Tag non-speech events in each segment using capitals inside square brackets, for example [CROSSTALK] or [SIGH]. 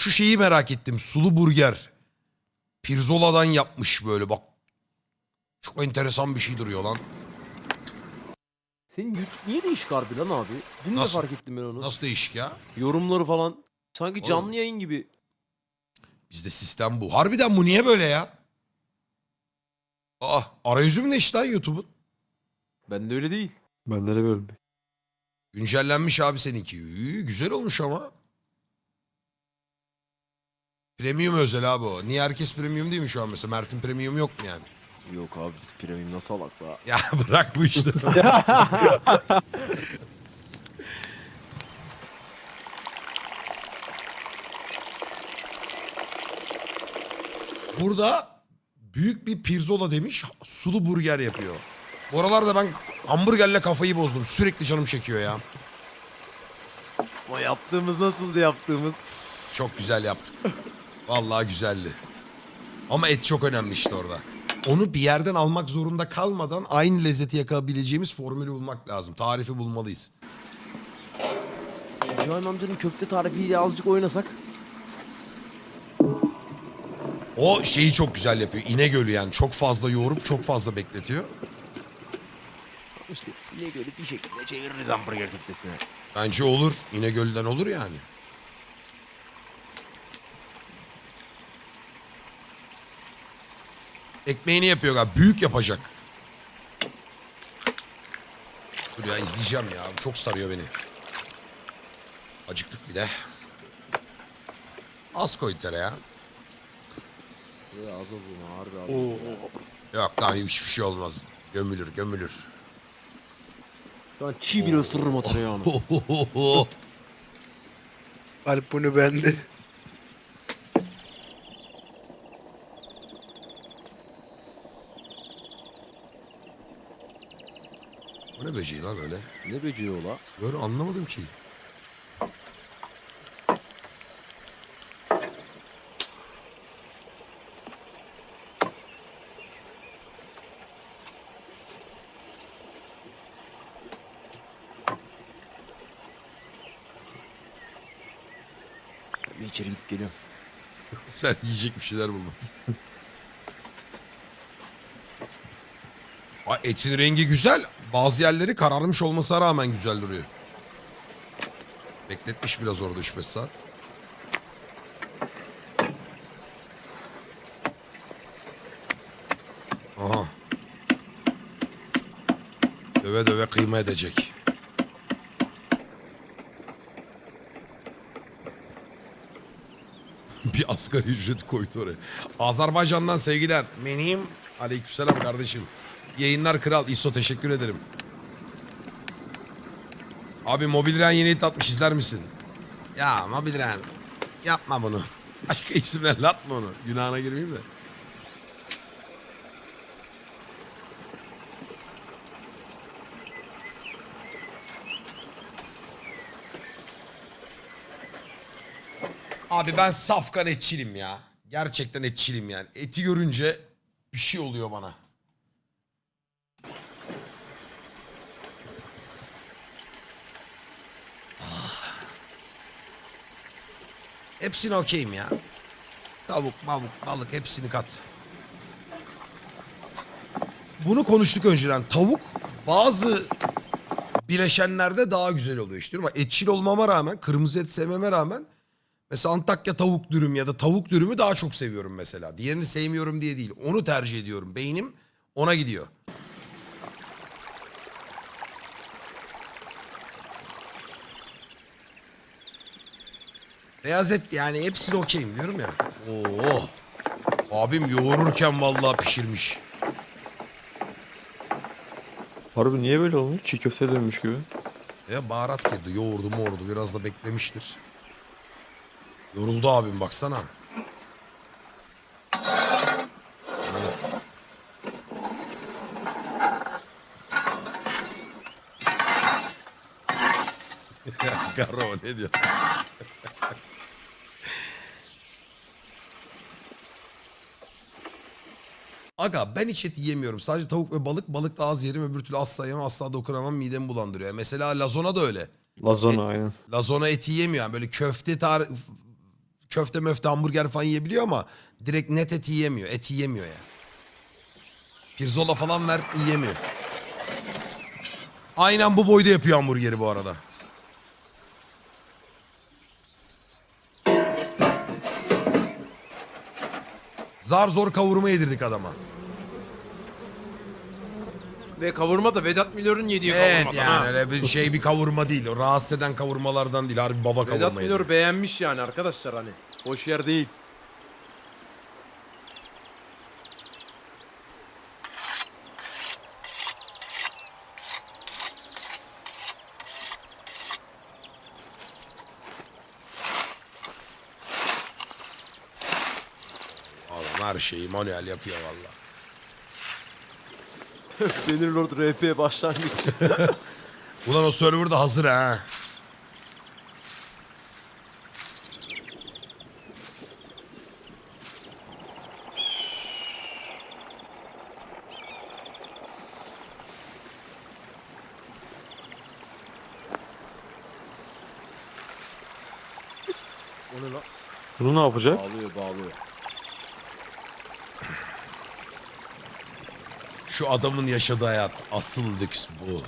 Şu şeyi merak ettim. Sulu burger. Pirzola'dan yapmış böyle bak. Çok enteresan bir şey duruyor lan. Senin YouTube niye değişik harbi lan abi? Dün de Nasıl? fark ettim ben onu. Nasıl değişik ya? Yorumları falan. Sanki Oğlum. canlı yayın gibi. Bizde sistem bu. Harbiden bu niye böyle ya? Aa arayüzü mü değişti lan YouTube'un? Bende öyle değil. Bende de böyle. Güncellenmiş abi seninki. İyi, güzel olmuş ama. Premium özel abi o. Niye herkes premium değil mi şu an mesela? Mert'in premium yok mu yani? Yok abi biz premium nasıl alak la? Ya [LAUGHS] bırak bu işte. [LAUGHS] Burada büyük bir pirzola demiş sulu burger yapıyor. Bu aralarda ben hamburgerle kafayı bozdum. Sürekli canım çekiyor ya. O yaptığımız nasıldı yaptığımız? Çok güzel yaptık. Vallahi güzeldi. Ama et çok önemli işte orada. Onu bir yerden almak zorunda kalmadan aynı lezzeti yakalayabileceğimiz formülü bulmak lazım. Tarifi bulmalıyız. Cihan amcanın köfte tarifiyle azıcık oynasak. O şeyi çok güzel yapıyor. İnegöl'ü yani çok fazla yoğurup çok fazla bekletiyor. İşte ne göre bir şekilde çeviririz hamburger köftesine. Bence olur. İnegöl'den olur yani. Ekmeğini yapıyor galiba. Büyük yapacak. Dur ya izleyeceğim ya. Çok sarıyor beni. Acıktık bir de. Az koy tereyağı. Ya az oldu harbi abi. Yok daha hiçbir şey olmaz. Gömülür gömülür. Şu an çiğ bile ısırırım o tereyağını. [LAUGHS] Alp bunu bende. Ne böceği lan öyle? ne böceği ola? Böyle anlamadım ki. Bir içeri gidip geliyorum. [LAUGHS] Sen yiyecek bir şeyler buldun. [LAUGHS] Ay, etin rengi güzel. Bazı yerleri kararmış olmasına rağmen güzel duruyor. Bekletmiş biraz orada 3-5 saat. Aha. Döve döve kıyma edecek. [LAUGHS] bir asgari ücreti koydu oraya. Azerbaycan'dan sevgiler. Benim. Aleykümselam kardeşim. Yayınlar kral. İso teşekkür ederim. Abi Mobilren yeni hit atmış izler misin? Ya Mobilren yapma bunu. [LAUGHS] Başka isimlerle atma onu. Günahına girmeyeyim de. Abi ben safkan etçilim ya. Gerçekten etçilim yani. Eti görünce bir şey oluyor bana. Hepsini okeyim ya. Tavuk, mavuk, balık hepsini kat. Bunu konuştuk önceden. Tavuk bazı bileşenlerde daha güzel oluyor işte. Ama etçil olmama rağmen, kırmızı et sevmeme rağmen Mesela Antakya tavuk dürüm ya da tavuk dürümü daha çok seviyorum mesela. Diğerini sevmiyorum diye değil. Onu tercih ediyorum. Beynim ona gidiyor. Beyaz et yani hepsini okeyim diyorum ya. Oo. Abim yoğururken vallahi pişirmiş. Harbi niye böyle olmuş? Çiğ köfte dönmüş gibi. Ya baharat girdi. Yoğurdu moğurdu. Biraz da beklemiştir. Yoruldu abim baksana. [LAUGHS] Garo ne diyor? Aga ben hiç et yiyemiyorum. Sadece tavuk ve balık. Balık da az yerim. Öbür türlü asla yemem. Asla dokunamam. Midemi bulandırıyor. Mesela lazona da öyle. Lazona aynen. Lazona eti yemiyor. Yani böyle köfte tar köfte möfte hamburger falan yiyebiliyor ama direkt net et yiyemiyor. Et yiyemiyor ya. Pirzola falan ver yiyemiyor. Aynen bu boyda yapıyor hamburgeri bu arada. Zar zor kavurma yedirdik adama. Ve kavurma da Vedat Milor'un yediği Evet kavurmadan yani ha. öyle bir şey bir kavurma değil. O rahatsız eden kavurmalardan değil. Harbi baba Vedat kavurma Milor yedi. beğenmiş yani arkadaşlar hani. Boş yer değil. Adam her şeyi manuel yapıyor valla. Bannerlord RP başlangıç. [LAUGHS] Ulan o server da hazır ha. o ne lan? Bunu ne yapacak? Bağlıyor bağlıyor. Şu adamın yaşadığı hayat asıl lüks bu.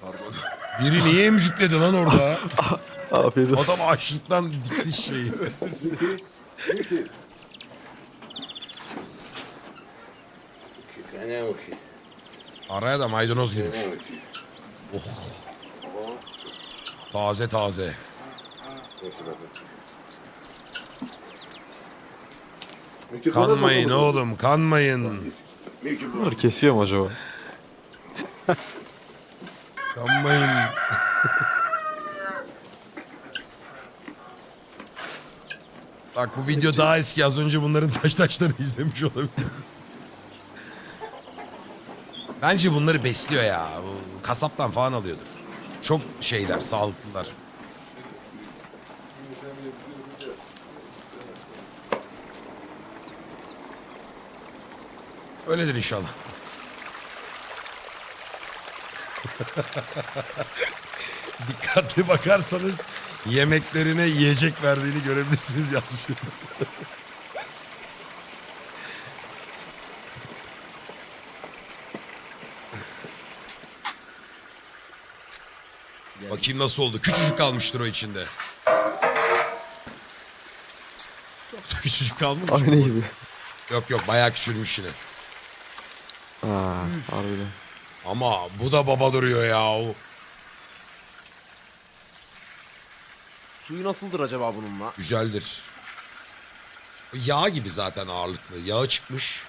Pardon. Biri niye emcükledi lan orada? [LAUGHS] Afiyet olsun. Adam açlıktan dikti şeyi. [LAUGHS] Araya da maydanoz girmiş. Aqui. Taze taze. Kanmayın oğlum kanmayın. Bunları kesiyor mu acaba? Kanmayın. Bak bu video daha eski. Az önce bunların taş taşlarını izlemiş olabiliriz. Bence bunları besliyor ya. Bu kasaptan falan alıyordur. Çok şeyler, sağlıklılar. Öyledir inşallah. [LAUGHS] Dikkatli bakarsanız yemeklerine yiyecek verdiğini görebilirsiniz yazmış. Bakayım nasıl oldu. Küçücük kalmıştır o içinde. Çok da küçücük kalmamış. mı? Aynı gibi. Yok yok bayağı küçülmüş yine. Aa, harbiden. Ama bu da baba duruyor ya. Suyu nasıldır acaba bununla? Güzeldir. Yağ gibi zaten ağırlıklı. Yağı çıkmış.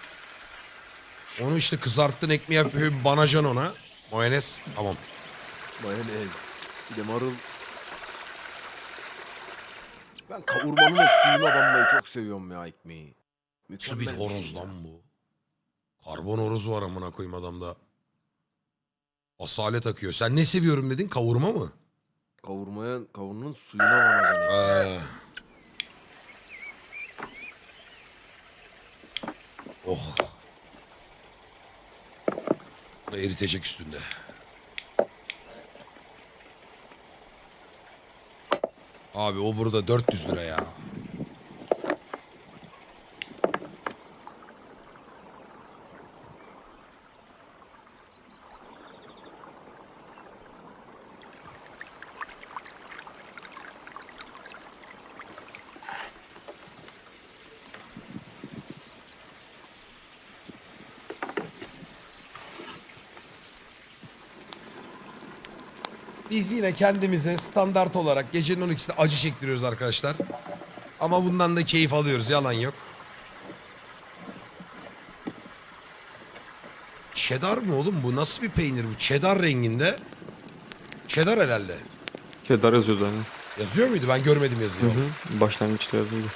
Onu işte kızarttın ekmeğe yapıyor. Banacan ona. Mayonez. Tamam. Mayonez. Bir de marul. Ben kavurmanın o suyuna banmayı çok seviyorum ya ekmeği. Nasıl bir Mükemmel horoz şey ya. lan bu? Karbon horoz var amına koyayım adamda. Asalet akıyor. Sen ne seviyorum dedin? Kavurma mı? Kavurmaya, kavurmanın suyuna banacaksın. Ee. Oh. Bu da eritecek üstünde. Abi o burada 400 lira ya. Biz yine kendimize standart olarak gecenin 12'sinde acı çektiriyoruz arkadaşlar. Ama bundan da keyif alıyoruz yalan yok. Cheddar mı oğlum bu? Nasıl bir peynir bu? Cheddar renginde. Cheddar herhalde. Kedar yazıyordu hani. Yazıyor muydu? Ben görmedim Hı yazıyı. hı. Başlangıçta yazıyordu.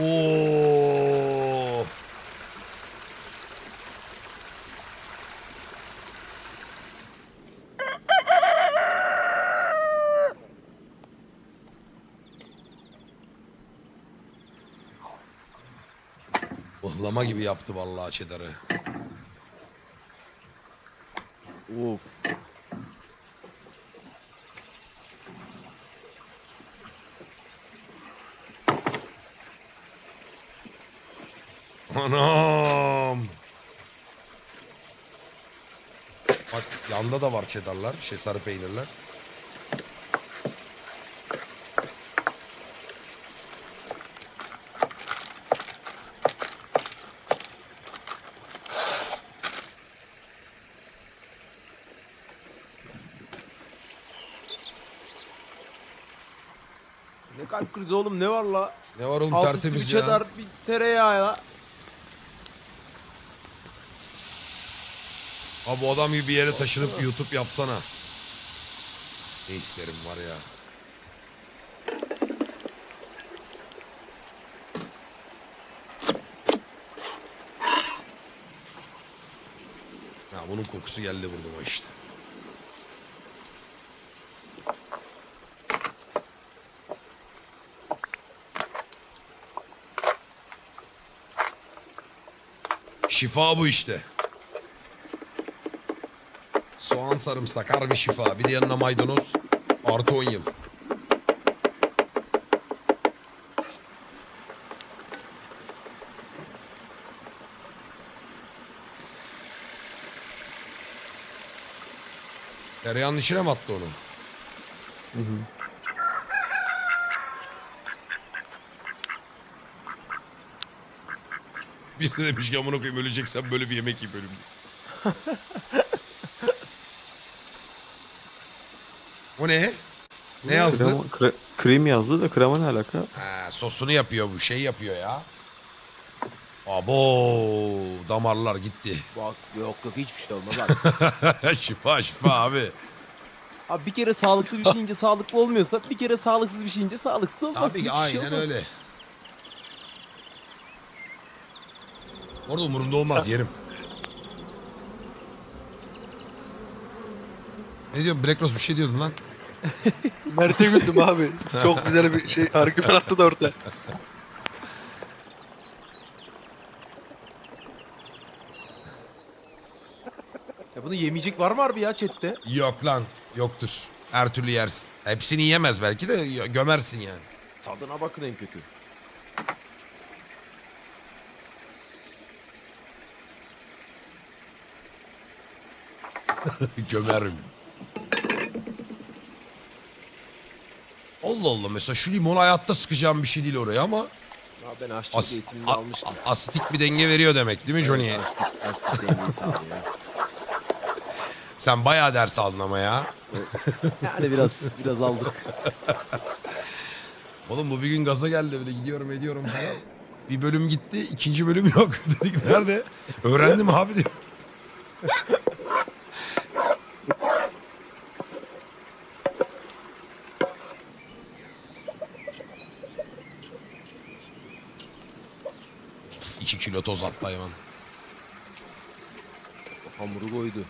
Oo. Ihlama gibi yaptı vallahi çedarı. Of. Anam. Bak yanda da var çedarlar, şey sarı peynirler. Ne kalp krizi oğlum ne var la? Ne var oğlum Alt üstü bir tertemiz ya. cheddar bir tereyağı ya. Abi bu adam gibi bir yere taşınıp YouTube yapsana. Ne isterim var ya. Ya bunun kokusu geldi burnuma işte. Şifa bu işte. Soğan sarımsak harbi şifa. Bir de yanına maydanoz. Artı 10 yıl. Tereyağının içine mi attı onu? [LAUGHS] Bir de demiş ki amına koyayım öleceksen böyle bir yemek yiyip ölüm. [LAUGHS] O ne? Ne yazdı? Krema, kre, cream yazdı da krema ne alaka? Ha, sosunu yapıyor bu şey yapıyor ya. Abo damarlar gitti. Bak yok yok hiçbir şey olmaz abi. [LAUGHS] şifa şifa abi. abi bir kere sağlıklı bir şey yiyince sağlıklı olmuyorsa bir kere sağlıksız bir şey yiyince sağlıksız olmaz. Tabii ki şey aynen öyle. Orada umurumda olmaz yerim. Ne diyorsun Black Rose bir şey diyordun lan. [LAUGHS] Mert'e güldüm abi. Çok güzel bir şey argüman attı da orada. Ya bunu yemeyecek var mı harbi ya chatte? Yok lan yoktur. Her türlü yersin. Hepsini yiyemez belki de gömersin yani. Tadına bakın en kötü. [LAUGHS] Gömerim. Allah Allah mesela şu limon hayatta sıkacağım bir şey değil oraya ama Ya ben aşçılık as- eğitimini a- almıştım. a- asitik bir denge veriyor demek değil mi Johnny'ye? Astik, astik dengeyi sağlıyor. Sen bayağı ders aldın ama ya. Yani biraz biraz aldık. [LAUGHS] Oğlum bu bir gün gaza geldi böyle gidiyorum ediyorum falan. Bir bölüm gitti ikinci bölüm yok. [LAUGHS] Dedik nerede? Öğrendim abi diyor. Of, İki kilo toz attı hayvan. Hamuru koydu.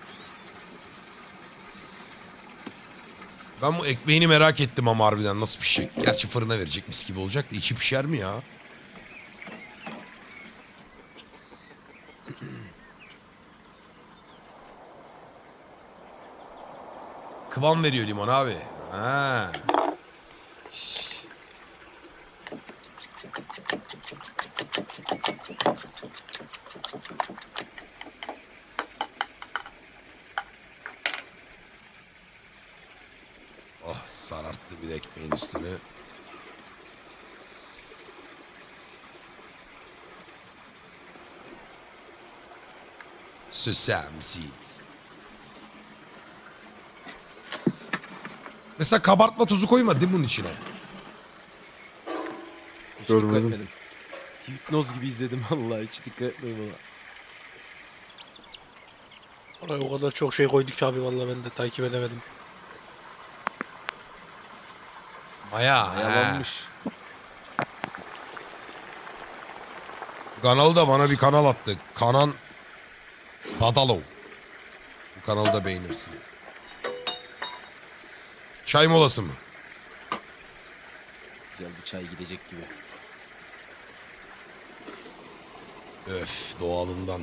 Ben bu ekmeğini merak ettim ama harbiden nasıl pişecek. Gerçi fırına verecek mis gibi olacak da içi pişer mi ya? Kıvam veriyor limon abi. Ha. Oh sararttı bir de ekmeğin üstünü. Susar mısınız? Mesela kabartma tuzu koyma değil mi bunun içine? Görmedim. Hipnoz gibi izledim [LAUGHS] vallahi hiç dikkat etmedim ona. Oraya o kadar çok şey koyduk ki abi vallahi ben de takip edemedim. Maya. he. Yalanmış. Kanal da bana bir kanal attı. Kanan Badalov. Bu kanalı da beğenirsin. Çay molası mı? Güzel bir çay gidecek gibi. Öf doğalından.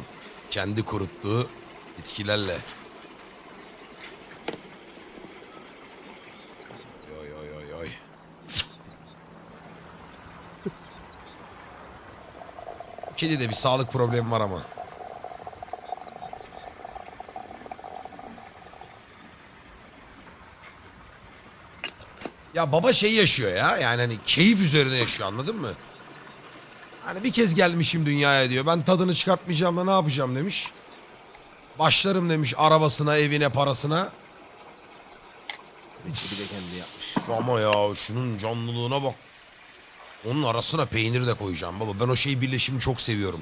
Kendi kuruttuğu bitkilerle. Yoy yoy yoy yoy. Kedide bir sağlık problemi var ama. Ya baba şey yaşıyor ya. Yani hani keyif üzerine yaşıyor anladın mı? Hani bir kez gelmişim dünyaya diyor. Ben tadını çıkartmayacağım da ne yapacağım demiş. Başlarım demiş arabasına, evine, parasına. Reçeli de kendi yapmış. Ama ya şunun canlılığına bak. Onun arasına peynir de koyacağım baba. Ben o şey birleşimi çok seviyorum.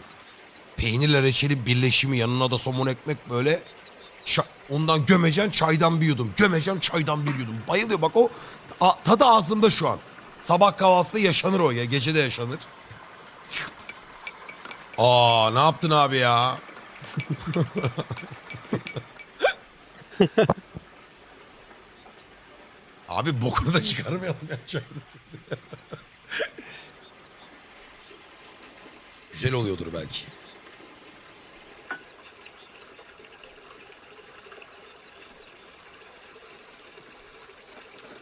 Peynirle reçeli birleşimi yanına da somon ekmek böyle. Ça- ondan gömeceksin çaydan bir yudum. Gömeceksin çaydan bir yudum. Bayılıyor bak o tadı ağzımda şu an. Sabah kahvaltıda yaşanır o ya. Gece de yaşanır. Aa ne yaptın abi ya? [LAUGHS] Abi bokunu da çıkarmayalım ya. Güzel oluyordur belki.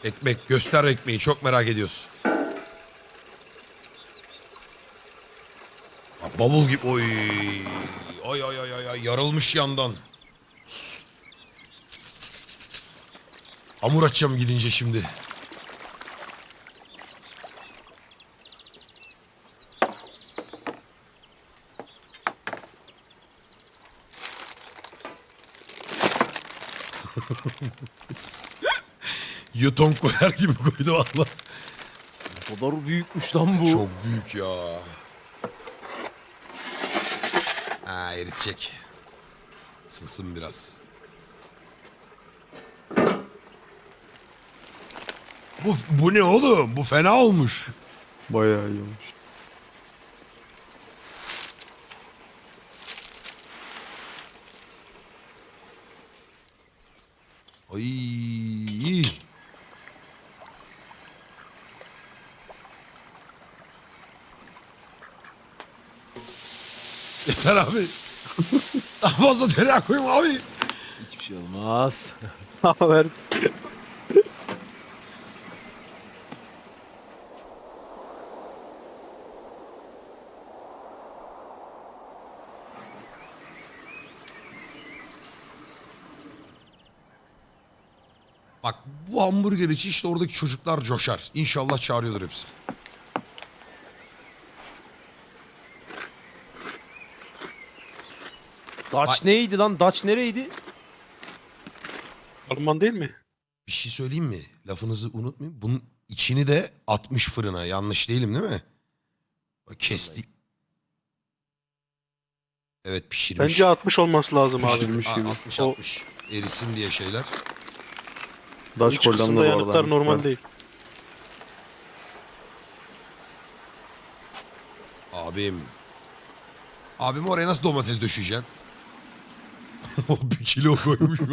Ekmek göster ekmeği çok merak ediyoruz. Bavul gibi oy. Ay ay ay ay ay yarılmış yandan. Hamur açacağım gidince şimdi. [LAUGHS] Yuton koyar gibi koydu valla. O kadar büyükmüş lan bu. Çok büyük ya. Ha eritecek. Sılsın biraz. Bu, bu ne oğlum? Bu fena olmuş. Bayağı iyi olmuş. Ay. Yeter abi. Daha fazla tereyağı koyma abi. Hiçbir şey olmaz. [LAUGHS] Haber. Bak bu hamburger için işte oradaki çocuklar coşar. İnşallah çağırıyordur hepsi. Daç neydi lan? Daç nereydi? Alman değil mi? Bir şey söyleyeyim mi? Lafınızı unutmayın. Bunun içini de atmış fırına. Yanlış değilim değil mi? Bak Kesti. Evet pişirmiş. Bence 60 olması lazım abi. Pişirmiş gibi. 60 O- 60. Erisin diye şeyler. Daç İç kısımda Hollanda bu arada. yanıklar normal değil. Abim. Abim oraya nasıl domates döşeyeceksin? [LAUGHS] Bir kilo koymuş. [LAUGHS]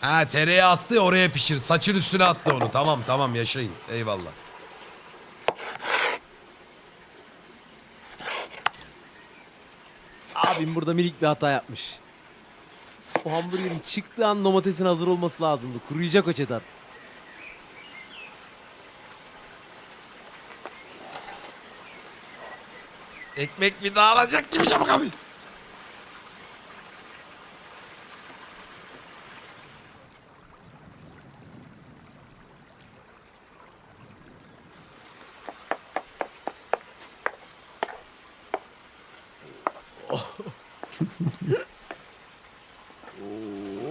ha tereyağı attı oraya pişir. Saçın üstüne attı onu. Tamam tamam yaşayın. Eyvallah. Abim burada minik bir hata yapmış. O hamburgerin çıktığı an domatesin hazır olması lazımdı. Kuruyacak o çetar. Ekmek bir dağılacak gibi çabuk abi.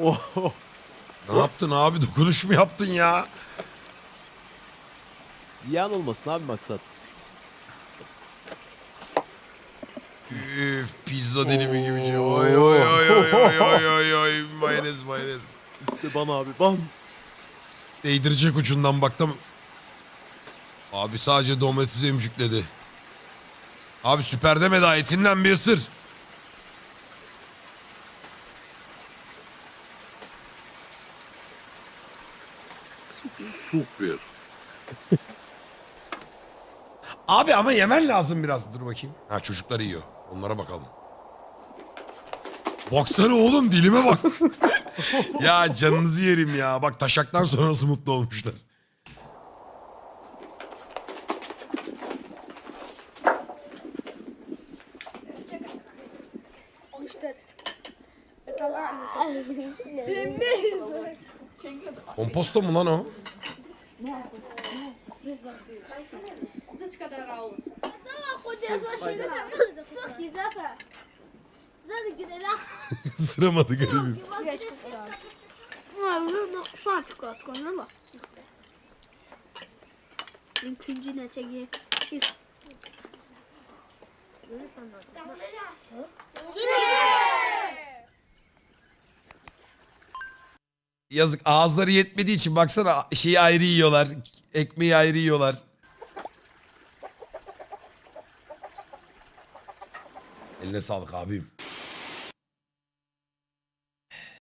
Oo. Ne yaptın abi? Dokunuş mu yaptın ya? Ziyan olmasın abi maksat. Pizza dilimi gibi. Oy oy oy oy oy oy oy oy [LAUGHS] mayonez mayonez. İşte bana abi bam. Değdirecek ucundan baktım. Abi sadece domatesi emcükledi. Abi süper deme daha etinden bir ısır. Super. Abi ama yemen lazım biraz. Dur bakayım. Ha çocuklar yiyor. Onlara bakalım. Baksana oğlum dilime bak. ya canınızı yerim ya. Bak taşaktan sonra nasıl mutlu olmuşlar. Komposto mu lan o? Здесь, когда Раул. [LAUGHS] Sıramadı garibim. Só chocolate com ela. Entendi, né? Cheguei. Isso. Yazık ağızları yetmediği için baksana şeyi ayrı yiyorlar. Ekmeği ayrı yiyorlar. Eline sağlık abim.